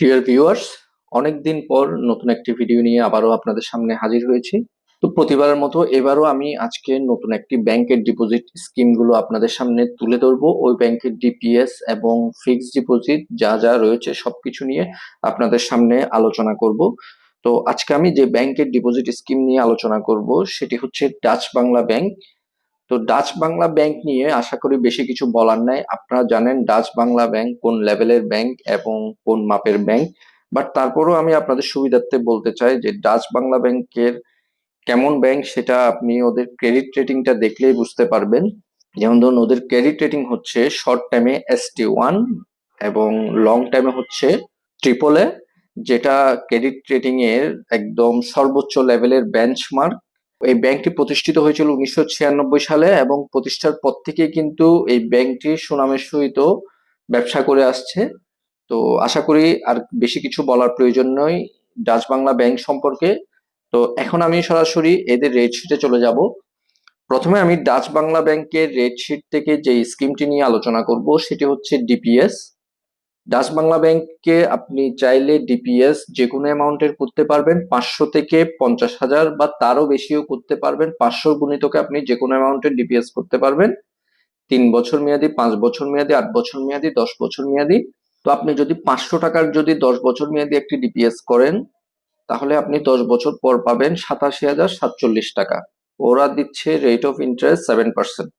Dear viewers অনেকদিন পর নতুন একটি ভিডিও নিয়ে আবারও আপনাদের সামনে হাজির হয়েছি। তো প্রতিবারের মতো এবারও আমি আজকে নতুন একটি ব্যাংকের ডিপোজিট স্কিমগুলো আপনাদের সামনে তুলে ধরবো। ওই ব্যাংকের ডিপিএস এবং ফিক্সড ডিপোজিট যা যা রয়েছে সবকিছু নিয়ে আপনাদের সামনে আলোচনা করব। তো আজকে আমি যে ব্যাংকের ডিপোজিট স্কিম নিয়ে আলোচনা করব, সেটি হচ্ছে ডাচ বাংলা ব্যাংক তো ডাচ বাংলা ব্যাংক নিয়ে আশা করি বেশি কিছু বলার নাই। আপনারা জানেন ডাচ বাংলা ব্যাংক কোন লেভেলের ব্যাংক এবং কোন মাপের ব্যাংক বাট তারপরেও আমি আপনাদের সুবিধার্থে বলতে চাই যে ডাচ বাংলা ব্যাংকের কেমন ব্যাংক সেটা আপনি ওদের ক্রেডিট রেটিংটা দেখলেই বুঝতে পারবেন। যেমন ধরুন ওদের ক্রেডিট রেটিং হচ্ছে শর্ট টাইমে এস টি ওয়ান এবং লং টাইমে হচ্ছে ট্রিপল এ যেটা ক্রেডিট রেটিং এর একদম সর্বোচ্চ লেভেলের বেঞ্চমার্ক এই ব্যাংকটি প্রতিষ্ঠিত হয়েছিল উনিশশো ছিয়ানব্বই সালে এবং প্রতিষ্ঠার পর থেকে কিন্তু এই ব্যাংকটি সুনামের সহিত ব্যবসা করে আসছে। তো আশা করি আর বেশি কিছু বলার প্রয়োজন নয় ডাচ বাংলা ব্যাংক সম্পর্কে। তো এখন আমি সরাসরি এদের রেট শিটে চলে যাব। প্রথমে আমি ডাচ বাংলা ব্যাংকের রেট শিট থেকে যে স্কিমটি নিয়ে আলোচনা করব সেটি হচ্ছে ডিপিএস ডাচ বাংলা ব্যাংকে আপনি চাইলে ডিপিএস যে কোনো অ্যামাউন্টের করতে পারবেন। পাঁচশো থেকে পঞ্চাশ হাজার বা তারও বেশিও করতে পারবেন। পাঁচশো গুণিতকে আপনি যে কোনো অ্যামাউন্টের ডিপিএস করতে পারবেন। তিন বছর মেয়াদি, পাঁচ বছর মেয়াদি, আট বছর মেয়াদি, দশ বছর মেয়াদি। তো আপনি যদি পাঁচশো টাকার যদি দশ বছর মেয়াদি একটি ডিপিএস করেন, তাহলে আপনি দশ বছর পর পাবেন সাতাশি হাজার সাতচল্লিশ টাকা। ওরা দিচ্ছে rate of interest seven percent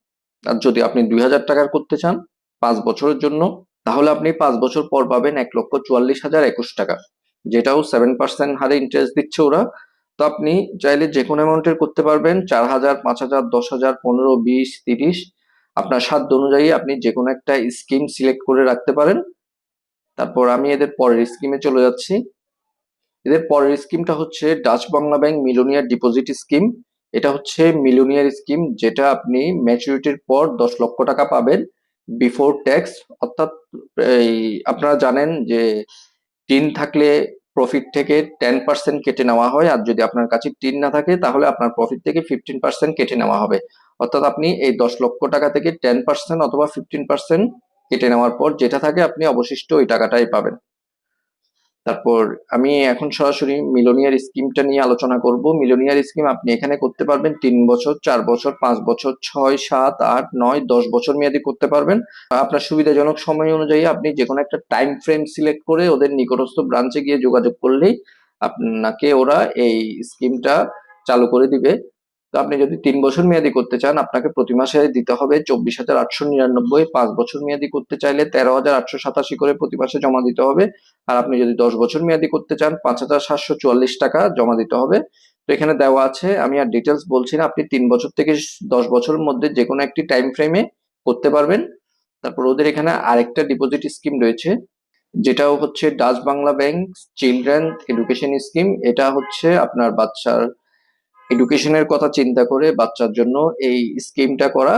আর যদি আপনি দুই হাজার টাকার করতে চান, পাঁচ বছরের জন্য তাহলে আপনি পাঁচ বছর পর পাবেন এক লক্ষ চুয়াল্লিশ হাজার একুশ টাকা, যেটাও সেভেন পার্সেন্ট হারে ইন্টারেস্ট দিচ্ছে ওরা। তো আপনি চাইলে যে কোনো অ্যামাউন্টের করতে পারবেন, চার হাজার, পাঁচ হাজার, দশ হাজার, পনেরো, বিশ, তিরিশ। আপনার সাধ্য অনুযায়ী আপনি যে কোনো একটা স্কিম সিলেক্ট করে রাখতে পারেন। তারপর আমি এদের পরের স্কিমে চলে যাচ্ছি। এদের পরের স্কিমটা হচ্ছে Dutch Bangla bank millionaire deposit scheme এটা হচ্ছে মিলোনিয়ার স্কিম যেটা আপনি ম্যাচুরিটির পর দশ লক্ষ টাকা পাবেন। বিফোর ট্যাক্স অর্থাৎ, এই, আপনারা জানেন যে টিন থাকলে প্রফিট থেকে টেন পার্সেন্ট কেটে নেওয়া হয়, আর যদি আপনার কাছে টিন না থাকে, তাহলে আপনার প্রফিট থেকে ফিফটিন পার্সেন্ট কেটে নেওয়া হবে। অর্থাৎ আপনি এই দশ লক্ষ টাকা থেকে টেন পার্সেন্ট অথবা ফিফটিন পার্সেন্ট কেটে নেওয়ার পর যেটা থাকে, আপনি অবশিষ্ট ওই টাকাটাই পাবেন। তারপর আমি এখন সরাসরি মিলোনিয়ার স্কিমটা নিয়ে আলোচনা করব। মিলোনিয়ার স্কিম আপনি এখানে করতে পারবেন তিন বছর, চার বছর, পাঁচ বছর, ছয়, সাত, আট, নয়, দশ বছর মেয়াদি করতে পারবেন। আপনার সুবিধাজনক সময় অনুযায়ী আপনি যে কোনো একটা টাইম ফ্রেম সিলেক্ট করে ওদের নিকটস্থ ব্রাঞ্চে গিয়ে যোগাযোগ করলেই আপনাকে ওরা এই স্কিমটা চালু করে দিবে। তো আপনি যদি তিন বছর মেয়াদি করতে চান, আপনাকে প্রতি মাসে দিতে হবে চব্বিশ হাজার আটশো নিরানব্বই, পাঁচ বছর মেয়াদি করতে চাইলে তেরো হাজার আটশো সাতাশি করে প্রতি মাসে জমা দিতে হবে। আর আপনি যদি দশ বছর মেয়াদি করতে চান, পাঁচ হাজার সাতশো চুয়াল্লিশ টাকা জমা দিতে হবে। তো এখানে দেওয়া আছে, আমি আর ডিটেলস বলছি না, আপনি তিন বছর থেকে দশ বছরের মধ্যে যে কোনো একটি টাইম ফ্রেমে করতে পারবেন। তারপর ওদের এখানে আরেকটা ডিপোজিট স্কিম রয়েছে, যেটাও হচ্ছে Dutch Bangla bank children education scheme এটা হচ্ছে আপনার বাচ্চার এডুকেশনের কথা চিন্তা করে বাচ্চার জন্য এই স্কিমটা করা।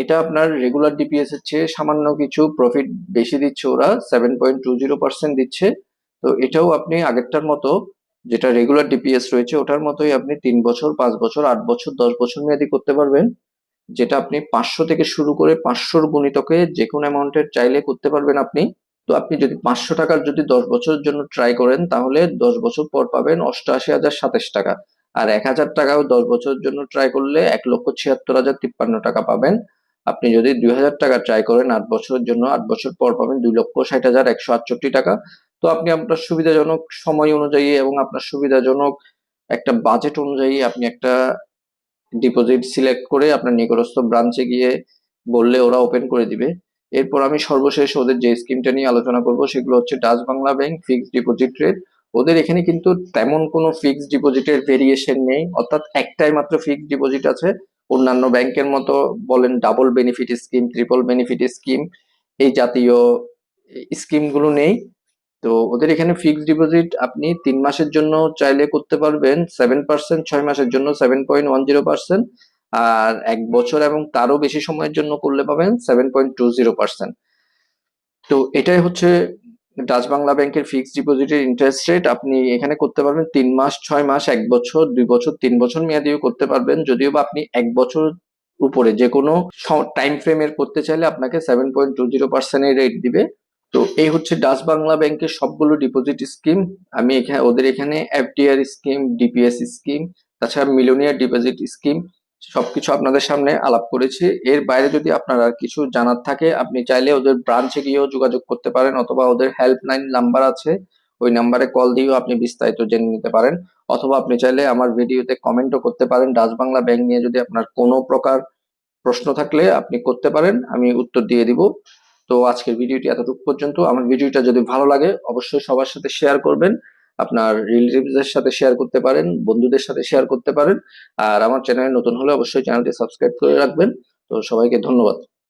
এটা আপনার রেগুলার ডিপিএস এর চেয়ে সামান্য কিছু প্রফিট বেশি দিচ্ছে ওরা seven point two zero percent দিচ্ছে। তো এটাও আপনি আগেরটার মতো যেটা রেগুলার ডিপিএস রয়েছে, ওটার মতোই আপনি তিন বছর, পাঁচ বছর, আট বছর, দশ বছর মেয়াদি করতে পারবেন। যেটা আপনি পাঁচশো থেকে শুরু করে পাঁচশোর গুণিতকে যে কোনো অ্যামাউন্টের চাইলে করতে পারবেন আপনি। তো আপনি যদি পাঁচশো টাকার যদি দশ বছরের জন্য ট্রাই করেন, তাহলে দশ বছর পর পাবেন অষ্টআশি হাজার সাতাশ টাকা। আর এক হাজার টাকাও দশ বছরের জন্য ট্রাই করলে এক লক্ষ ছিয়াত্তর হাজার তিপ্পান্ন টাকা পাবেন। আপনি যদি দুই হাজার টাকা ট্রাই করেন আট বছরের জন্য, আট বছর পর পাবেন দুই লক্ষ ষাট হাজার একশো আটষট্টি টাকা। তো আপনি আপনার সুবিধাজনক সময় অনুযায়ী এবং আপনার সুবিধাজনক একটা বাজেট অনুযায়ী আপনি একটা ডিপোজিট সিলেক্ট করে আপনার নিকটস্থ ব্রাঞ্চে গিয়ে বললে ওরা ওপেন করে দিবে। এরপর আমি সর্বশেষ ওদের যে স্কিমটা নিয়ে আলোচনা করব সেগুলো হচ্ছে Dutch Bangla bank fixed deposit rate ওদের এখানে কিন্তু তেমন কোনো ফিক্সড ডিপোজিটের ভেরিয়েশন নেই। অর্থাৎ একটাই মাত্র ফিক্সড ডিপোজিট আছে। অন্যান্য ব্যাংকের মতো বলেন double benefit scheme triple benefit scheme এই জাতীয় স্কিমগুলো নেই। তো ওদের এখানে ফিক্সড ডিপোজিট আপনি তিন মাসের জন্য চাইলে করতে পারবেন সেভেন পার্সেন্ট ছয় মাসের জন্য seven point one zero percent আর এক বছর এবং তারও বেশি সময়ের জন্য করলে পাবেন seven point two zero percent তো এটাই হচ্ছে ডাচ বাংলা ব্যাংকের ফিক্সড ডিপোজিটের ইন্টারেস্ট রেট আপনি এখানে করতে পারবেন তিন মাস, ছয় মাস, এক বছর, দুই বছর, তিন বছর মেয়াদিও করতে পারবেন। যদিও বা আপনি এক বছর উপরে যে কোনো টাইম ফ্রেমের করতে চাইলে আপনাকে সেভেন পয়েন্ট টু জিরো পার্সেন্টের রেট দিবে। তো এই হচ্ছে ডাচ বাংলা ব্যাংকের সবগুলো ডিপোজিট স্কিম আমি এখানে ওদের এখানে এফডিআর স্কিম ডিপিএস স্কিম তাছাড়া মিলোনিয়ার ডিপোজিট স্কিম সবকিছু আপনাদের সামনে আলাপ করেছি। এর বাইরে যদি আপনার আর কিছু জানার থাকে, আপনি চাইলে ওদের ব্রাঞ্চে গিয়েও যোগাযোগ করতে পারেন অথবা ওদের হেল্পলাইন নাম্বার আছে। ওই নাম্বারে কল দিয়েও আপনি বিস্তারিত জেনে নিতে পারেন। অথবা আপনি চাইলে আমার ভিডিওতে কমেন্টও করতে পারেন। ডাচ বাংলা ব্যাংক নিয়ে যদি আপনার কোনো প্রকার প্রশ্ন থাকলে আপনি করতে পারেন। আমি উত্তর দিয়ে দিব। তো আজকের ভিডিওটি এতটুকু পর্যন্ত। আমার ভিডিওটা যদি ভালো লাগে, অবশ্যই সবার সাথে শেয়ার করবেন। আপনার রিলেটিভসদের সাথে শেয়ার করতে পারেন, বন্ধুদের সাথে শেয়ার করতে পারেন। আর আমার চ্যানেলে নতুন হলে অবশ্যই চ্যানেলটি সাবস্ক্রাইব করে রাখবেন। তো সবাইকে ধন্যবাদ।